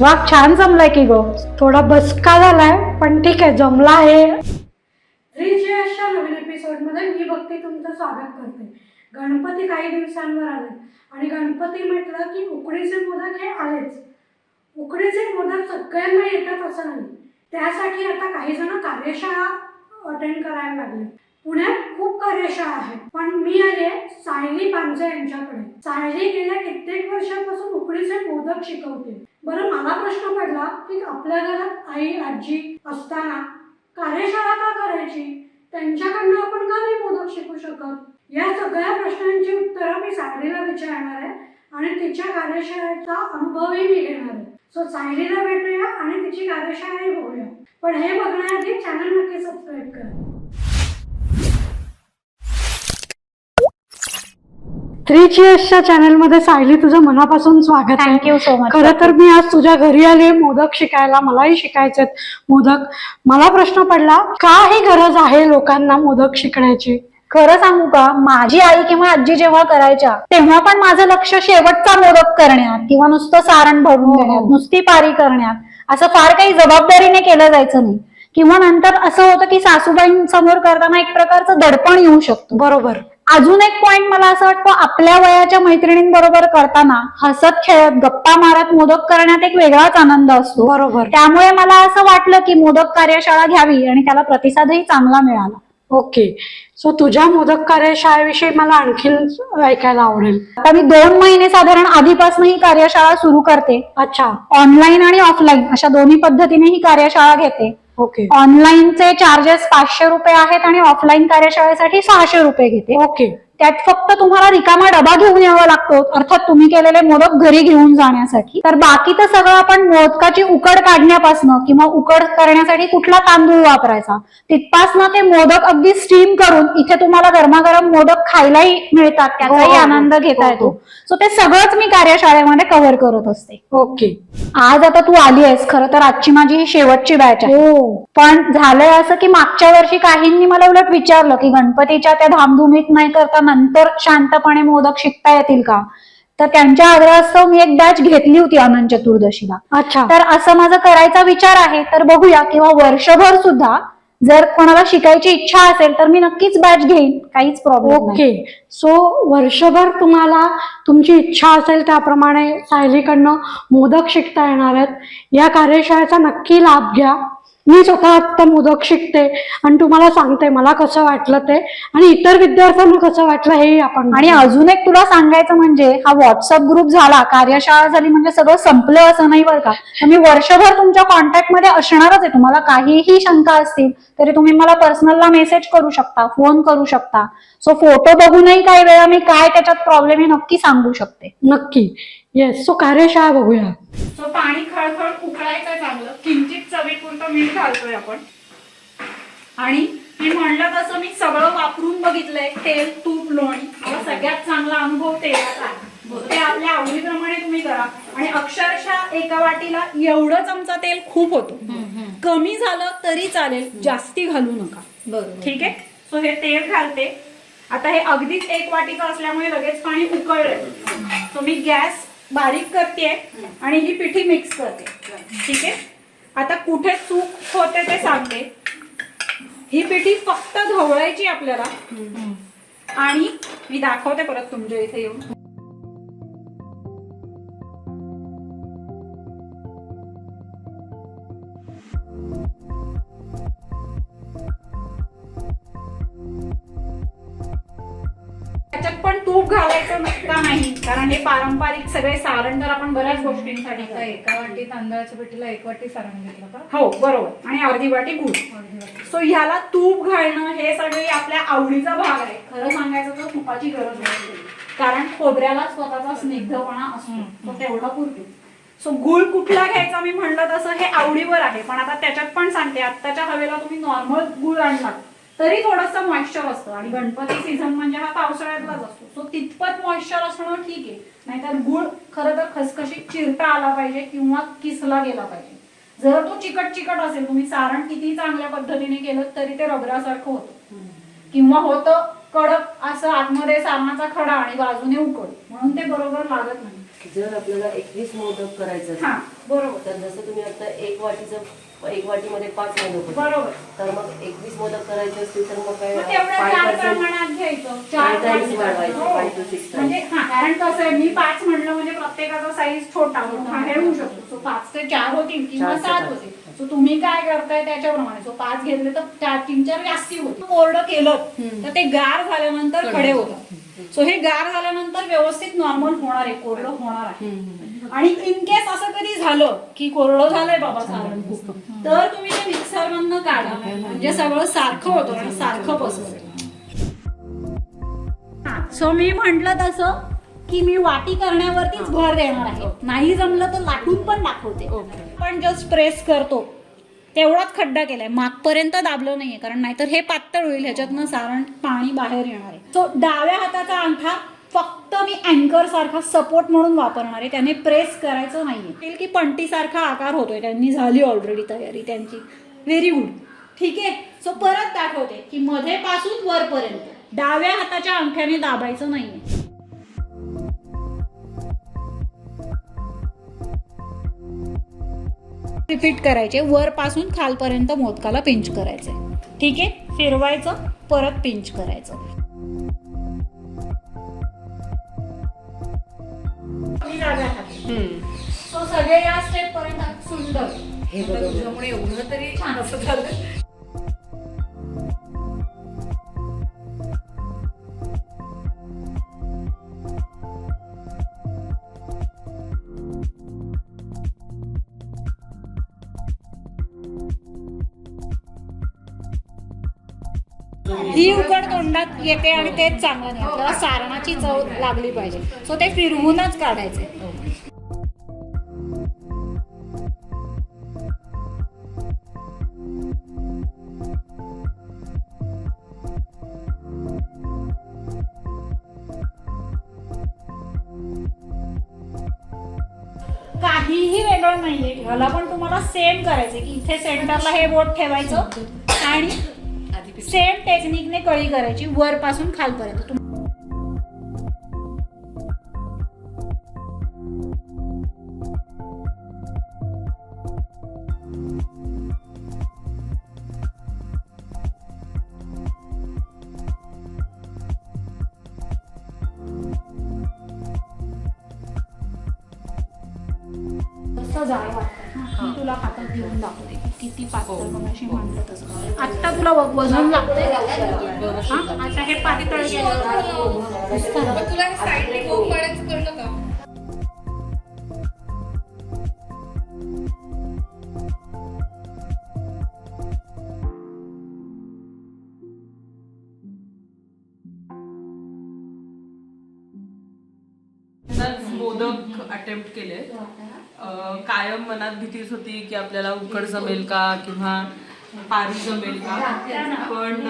वाघ छान जमलाय की गो. थोडा बसका झालाय पण ठीक आहे जमला आहे. थ्री जी अशा नवीन एपिसोडमध्ये मी भक्ती तुमचं स्वागत करते. गणपती काही दिवसांवर आले. आणि गणपती म्हटलं की उकडीचे मोदक हे आलेच. उकडीचे मोदक सगळ्यांना येतात असं नाही. त्यासाठी आता काही जण कार्यशाळा अटेंड करायला लागले. पुण्यात खूप कार्यशाळा आहेत पण मी आले सायली पांजे यांच्याकडे. सायली गेल्या कित्येक वर्षापासून उकडीचे मोदक शिकवते. बरं मला प्रश्न पडला की आपल्या घरात आई आजी असताना कार्यशाळा का करायची? त्यांच्याकडनं आपण का नाही मोदक शिकू शकत? या सगळ्या प्रश्नांची उत्तरं मी सायलीला विचारणार आहे आणि तिच्या कार्यशाळेचा अनुभवही मी घेणार आहे. सो सायलीला भेटूया आणि तिची कार्यशाळाही बघूया. पण हे बघण्याआधी चॅनल नक्की सबस्क्राईब करा. थ्री चीअर्सच्या चॅनलमध्ये सायली तुझं मनापासून स्वागत आहे. थँक्यू सो मच खरं तर मी आज तुझ्या घरी आले मोदक शिकायला मलाही शिकायचे मोदक. मला प्रश्न पडला का ही गरज आहे लोकांना मोदक शिकण्याची? खरं सांगू का माझी आई किंवा आजी जेव्हा करायच्या तेव्हा पण माझं लक्ष शेवटचा मोदक करण्यात किंवा नुसतं सारण भरून हो, हो. देण्यात नुसती पारी करण्यात असं फार काही जबाबदारीने केलं जायचं नाही. किंवा नंतर असं होतं की सासूबाईंसमोर करताना एक प्रकारचं दडपण येऊ शकतो. बरोबर. अजून एक पॉइंट मला असं वाटतं आपल्या वयाच्या मैत्रिणींबरोबर करताना हसत खेळत गप्पा मारत मोदक करण्यात एक वेगळाच आनंद असतो. बरोबर. त्यामुळे मला असं वाटलं की मोदक कार्यशाळा घ्यावी आणि त्याला प्रतिसादही चांगला मिळाला. ओके. सो तुझ्या मोदक कार्यशाळेविषयी मला आणखीन ऐकायला आवडेल. आता मी दोन महिने साधारण आधीपासून ही कार्यशाळा सुरू करते. अच्छा. ऑनलाईन आणि ऑफलाईन अशा दोन्ही पद्धतीने ही कार्यशाळा घेते. ओके. ऑनलाईनचे चार्जेस पाचशे रुपये आहेत आणि ऑफलाईन कार्यशाळेसाठी सहाशे रुपये घेते. ओके. त्यात फक्त तुम्हाला रिकामा डबा घेऊन यावा लागतो. अर्थात तुम्ही केलेले मोदक घरी घेऊन जाण्यासाठी. तर बाकी तर सगळं आपण मोदकाची उकड काढण्यापासनं किंवा उकड करण्यासाठी कुठला तांदूळ वापरायचा तिथपासनं ते मोदक अगदी स्टीम करून इथे तुम्हाला गरमागरम मोदक खायलाही मिळतात त्याचाही हो, हो. आनंद घेता हो, येतो. हो. सो ते सगळंच मी कार्यशाळेमध्ये कव्हर करत असते. ओके. आज आता तू आली आहेस खरं तर आजची माझी ही शेवटची बॅच आहे. हो. पण झालंय असं की मागच्या वर्षी काहींनी मला उलट विचारलं की गणपतीच्या त्या धामधुमीत नाही करता नंतर शांतपणे मोदक शिकता येतील का? तर त्यांच्या आग्रहास्तव मी एक बॅच घेतली होती अनंत चतुर्दशीला. अच्छा. तर असं माझा करायचा विचार आहे तर बघूया. किंवा वर्षभर सुद्धा जर कोणाला शिकायची इच्छा असेल तर मी नक्कीच बॅच घेईन. काहीच प्रॉब्लेम ओके. सो वर्षभर तुम्हाला तुमची इच्छा असेल त्याप्रमाणे सायलीकडनं मोदक शिकता येणार आहेत. या कार्यशाळेचा नक्की लाभ घ्या. मी स्वतः आत्ता मोदक शिकते आणि तुम्हाला सांगते मला कसं वाटलं ते आणि इतर विद्यार्थ्यांना कसं वाटलं हेही आपण आणि अजून एक तुला सांगायचं म्हणजे हा व्हॉट्सअप ग्रुप झाला कार्यशाळा झाली म्हणजे सगळं संपलं असं नाही बरं का? तर मी वर्षभर तुमच्या कॉन्टॅक्टमध्ये असणारच आहे. तुम्हाला काहीही शंका असतील तरी तुम्ही मला पर्सनलला मेसेज करू शकता फोन करू शकता. सो फोटो बघूनही काही वेळा मी काय त्याच्यात प्रॉब्लेम हे नक्की सांगू शकते. नक्की. येस सो कार्यशाळा बघूया. सो पाणी खळखळ उकळायचं चांगलं? मीठ घालतोय आपण. आणि मी म्हणलं तसं मी सगळं वापरून बघितलंय तेल तूप लोणी. मला सगळ्यात चांगला अनुभव तेलाचा आहे. ते आपल्या आवडीप्रमाणे तुम्ही करा. आणि अक्षरशः एका वाटीला एवढं चमचा तेल खूप होतो. कमी झालं तरी चालेल जास्ती घालू नका. बरोबर. ठीक आहे? सो हे तेल घालते. आता हे अगदीच एक वाटीचं असल्यामुळे लगेच पाणी उकळलंय. सो मी गॅस बारीक करते आणि ही पिठी मिक्स करते. ठीक आहे? आता कुठे चूक होते ते सांगते. ही पिठी फक्त ढवळायची आपल्याला. आणि मी दाखवते परत तुमच्या इथे येऊन. तूप घालायचं का नाही कारण हे पारंपरिक सगळे सारण तर आपण बऱ्याच गोष्टींसाठी आता करतो. एका वाटी तांदळाच्या पिठीला एक वाटी सारण घेतलं का? हो बरोबर. आणि अर्धी वाटी गुळ. अर्धी वाटी. सो ह्याला तूप घालणं हे सगळे आपल्या आवडीचा भाग आहे. खरं सांगायचं तर तुपाची गरज नाही कारण खोबऱ्याला स्वतःचा स्निग्धपणा असतो. तो तेवढा पुरतो. सो गुळ कुठला घ्यायचा? मी म्हणलं तसं हे आवडीवर आहे. पण आता त्याच्यात पण सांगते. आत्ताच्या हवेला तुम्ही नॉर्मल गुळ आणला तरी थोडंसं मॉइश्चर असतं. आणि गणपती सीझन म्हणजे हा पावसाळ्यातलाच असतो. सो तितपत मॉइश्चर असणं ठीक आहे. नाहीतर गुळ खरं तर खसखशीत चिरता आला पाहिजे किंवा किसला गेला पाहिजे. जर तो चिकट चिकट असेल तुम्ही सारण किती चांगल्या पद्धतीने केलं तरी ते रबरासारखं होतं. किंवा होतं कडक असं आतमध्ये सारणाचा खडा आणि बाजूने उकड म्हणून ते बरोबर लागत नाही. जर आपल्याला एकवीस मोदक करायचे हा. बरोबर. तर जसं तुम्ही आता एक वाटीचं एक वाटीमध्ये पाच मोदक. बरोबर. तर मग एकवीस मोदक करायचे असतील तर मग काय हो. म्हणजे हा कारण कसं आहे मी पाच म्हणलं म्हणजे प्रत्येकाचा साईज छोटा हे होऊ शकतो. सो पाच ते चार होतील किंवा सात पाच. होतील सो तुम्ही काय करताय त्याच्याप्रमाणे. सो पाच घेतले तर चार तीन चार जास्ती होतील कोरडं केलं तर ते गार झाल्यानंतर खडे होतात. सो हे गार झाल्यानंतर व्यवस्थित नॉर्मल होणार आहे. कोरडं होणार आहे. आणि इन केस असं कधी झालं की कोरडं झालंय बाबा सारण तर तुम्ही ते मिक्सर मधनं काढा. म्हणजे सगळं सारखं होतं आणि सारखं बसतं. सो मी म्हंटल तसं की मी वाटी करण्यावरतीच भर देणार आहे. नाही जमलं तर लाटून पण दाखवते. पण जस्ट प्रेस करतो. तेवढाच खड्डा केलाय. मागपर्यंत दाबलं नाहीये कारण नाहीतर हे पातळ होईल. ह्याच्यातनं सारण पाणी बाहेर येणार आहे. सो डाव्या हाताचा अंगठा फक्त मी अँकर सारखा सपोर्ट म्हणून वापरणार आहे. त्याने प्रेस करायचं नाहीये. की पणटी सारखा आकार होतोय. त्यांनी झाली ऑलरेडी तयारी त्यांची. व्हेरी गुड ठीक आहे? सो परत दाखवते की मध्ये पासून वरपर्यंत. डाव्या हाताच्या अंगठ्याने दाबायचं नाहीये. रिपीट करायचे. वरपासून खालपर्यंत मोदकाला पिंच करायचे ठीक आहे? फिरवायचं परत पिंच करायचं. सो सगळे या स्टेप पर्यंत सुंदर. हे तुझ्यामुळे एवढं तरी छान. असं झालं. ही उकड तोंडात येते आणि तेच चांगलं नाही. आपल्याला सारणाची चव लागली पाहिजे. सो ते फिरवूनच काढायचे. काहीही वेगळं नाहीये. ह्याला पण तुम्हाला सेम करायचं की इथे सेंटरला हे बोट ठेवायचं आणि सेम टेक्निकने कळी करायची वरपासून खालपर्यंत. तुम- कसं जाड वाटतं. हा, मी तुला हातात घेऊन दाखवते की किती पातळ मगाशी म्हटलं तसं आत्ता तुला वजन लागतंय. हा? आता हे पातळ तुला साईडने कळलं का? मोदक अटेम्प्ट केले अं, कायम मनात भीतीच होती की आपल्याला उकड जमेल का किंवा पारी जमेल का? पण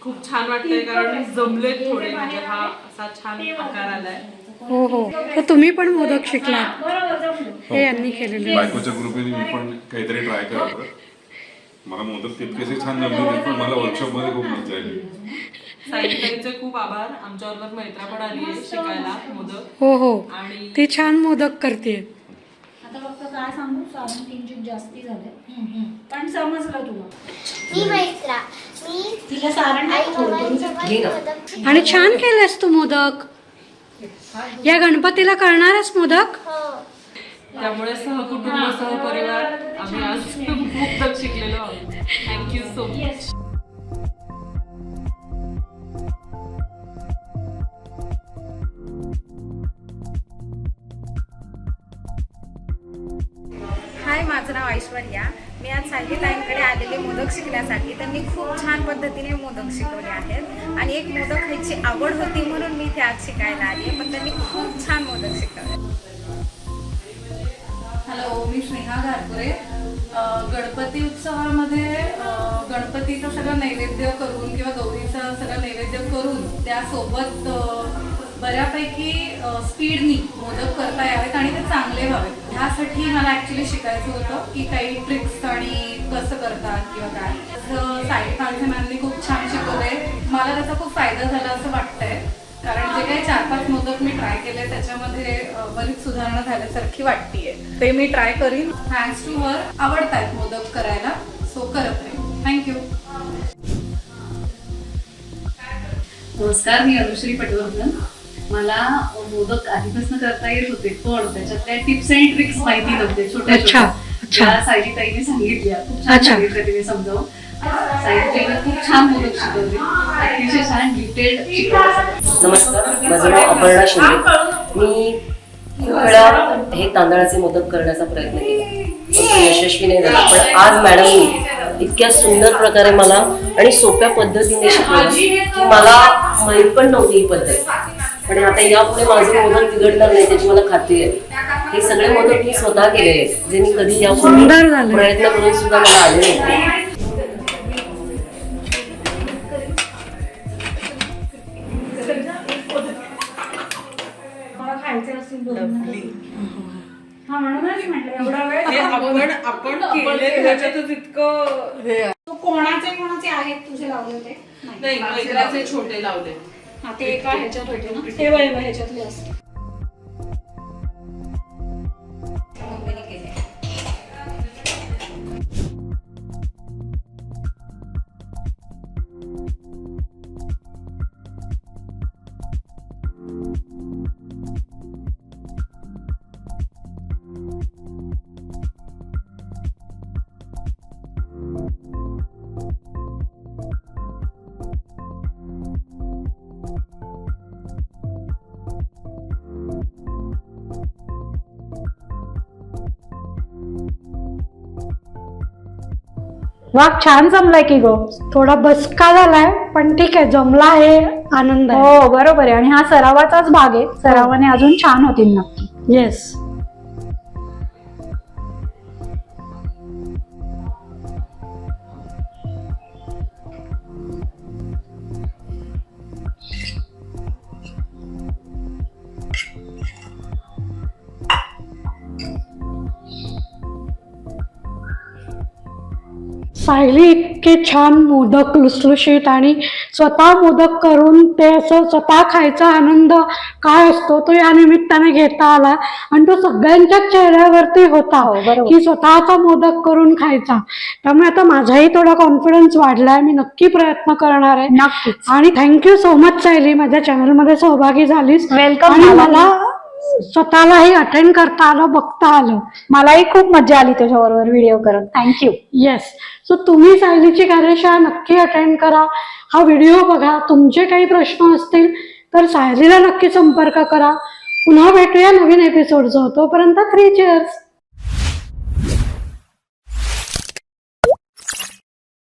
खूप छान वाटतंय कारण जमले थोडे म्हणजे हा असा छान आकार आलाय. हो हो. तर तुम्ही पण मोदक शिकला. बरोबर जमलं. हे यांनी केलेले. बायकोच्या ग्रुपने मी पण काहीतरी ट्राय करतो मला मोदक तितकेसे छान जमले पण मला वर्कशॉपमध्ये खूप मजा आली. खूप आभार. आमच्याबरोबर मैत्रा पण आली शिकायला मोदक. हो हो. आणि ती छान मोदक करते. काय सांगू? सारण किंचित जास्ती झालंय पण समजलं तुला. मी मैत्रा मी तिला सारण आणि छान केलेस तू मोदक. या गणपतीला करणारच मोदक. हो. त्यामुळे सहकुटुंब सहपरिवार आम्ही आज मोदक शिकलेलो आहोत. थँक्यू सो मच माझं नाव ऐश्वर्या. मी आज ताईंकडे आलेले मोदक शिकण्यासाठी. त्यांनी खूप छान पद्धतीने मोदक शिकवले आहेत. आणि एक मोदक खायची आवड होती म्हणून मी ते आज शिकायला आली पण त्यांनी खूप छान मोदक शिकवले. हॅलो मी स्नेहा घारपुरे गणपती उत्सवामध्ये गणपतीचं सगळं नैवेद्य करून किंवा गौरीचं सगळं नैवेद्य करून त्यासोबत बऱ्यापैकी स्पीडनी मोदक करता यावेत आणि ते चांगले व्हावेत. ह्यासाठी मला ॲक्च्युली शिकायचं होतं की काही ट्रिक्स आणि कसं करतात किंवा काय. साई माझ्या मॅमनी खूप छान शिकवले मला त्याचा खूप फायदा झाला असं वाटतंय. कारण जे काही चार पाच मोदक मी ट्राय केले त्याच्यामध्ये बरीच सुधारणा झाल्यासारखी वाटतीये. ते मी ट्राय करीन. थँक्स टू हर आवडतात मोदक करायला. सो करत आहे थँक्यू नमस्कार मी अनुश्री पटवर्धन. मला मोदक आधीपासून करता येत होते पण त्याच्यातल्या टिप्स आणि ट्रिक्स माहिती नव्हते छोट्या अच्छा, अच्छा. छोट्या सायली ताईने सांगितल्या खूप छान अच्छा. सांगितलं तिने समजावून. सायली ताईने खूप छान मोदक शिकवले अतिशय छान डिटेल्ड शिकवलं. नमस्कार माझं नाव अपर्णा शिंदे. मी खूप वेळा हे तांदळाचे मोदक करण्याचा प्रयत्न केला. यशस्वी नाही झाला. पण आज मॅडमनी इतक्या सुंदर प्रकारे मला आणि सोप्या पद्धतीने शिकवलं की मला माहीत पण नव्हती ही पद्धत. पण आता यापुढे माझे मोदक बिघडणार नाही त्याची मला खात्री आहे. हे सगळे मोदक मी स्वतः केलेले आहेत जे मी कधी झाले. प्रयत्न करून सुद्धा मला आले नव्हते मला खायचे असतील दोन हा म्हणूनच म्हटलं एवढा वेळ हे आपण आपण केले त्याच्यातच इतकं हे आहे. तू कोणाचे कोणाचे आहेत तुझे लावले होते नाही छोटे लावले हा ते एका ह्याच्यात होते ना? ते वय ह्याच्यातले असते. वाघ छान जमलाय की गो. थोडा बसका झालाय पण ठीक आहे जमला आहे आनंद आहे. हो बरोबर आहे. आणि हा सरावाचाच भाग आहे. सरावाने अजून छान होतील नक्की. येस सायली इतके छान मोदक लुसलुशीत आणि स्वतः मोदक करून ते असं स्वतः खायचा आनंद काय असतो तो या निमित्ताने घेता आला. आणि तो सगळ्यांच्या चेहऱ्यावरती होता हो. की स्वतःचा मोदक करून खायचा. त्यामुळे आता माझाही थोडा कॉन्फिडन्स वाढलाय. मी नक्की प्रयत्न करणार आहे. आणि थँक्यू सो मच सायली. माझ्या चॅनलमध्ये सहभागी झालीस. मला मला स्वतःलाही अटेंड करता आलं बघता आलं. मलाही खूप मजा आली तुझ्याबरोबर व्हिडिओ करत थँक्यू येस सो तुम्ही सायलीची कार्यशाळा नक्की अटेंड करा. हा व्हिडिओ बघा. तुमचे काही प्रश्न असतील तर सायलीला नक्की संपर्क करा. पुन्हा भेटूया नवीन एपिसोडचं तोपर्यंत थ्री चेअर्स